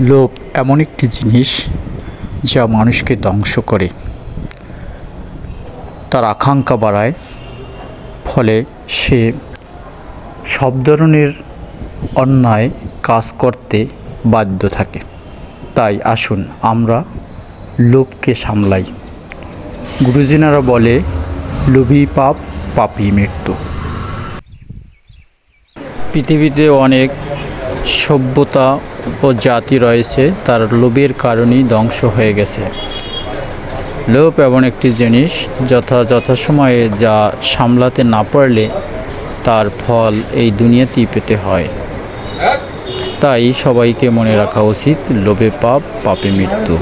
লোভ এমন একটি জিনিস যা মানুষকে ধ্বংস করে। তার আকাঙ্ক্ষা বাড়ায়, ফলে সে সব ধরনের অন্যায় কাজ করতে বাধ্য থাকে। তাই আসুন আমরা লোভকে সামলাই। গুরুজনেরা বলে, লোভী পাপ, পাপী মৃত্যু। পৃথিবীতে অনেক সভ্যতা ও জাতি রয়েছে, তার লোভের কারণেই ধ্বংস হয়ে গেছে। লোভ এমন একটি জিনিস যথা যথাসময়ে যা সামলাতে না পারলে তার ফল এই দুনিয়াতেই পেতে হয়। তাই সবাইকে মনে রাখা উচিত, লোভে পাপ, পাপে মৃত্যু।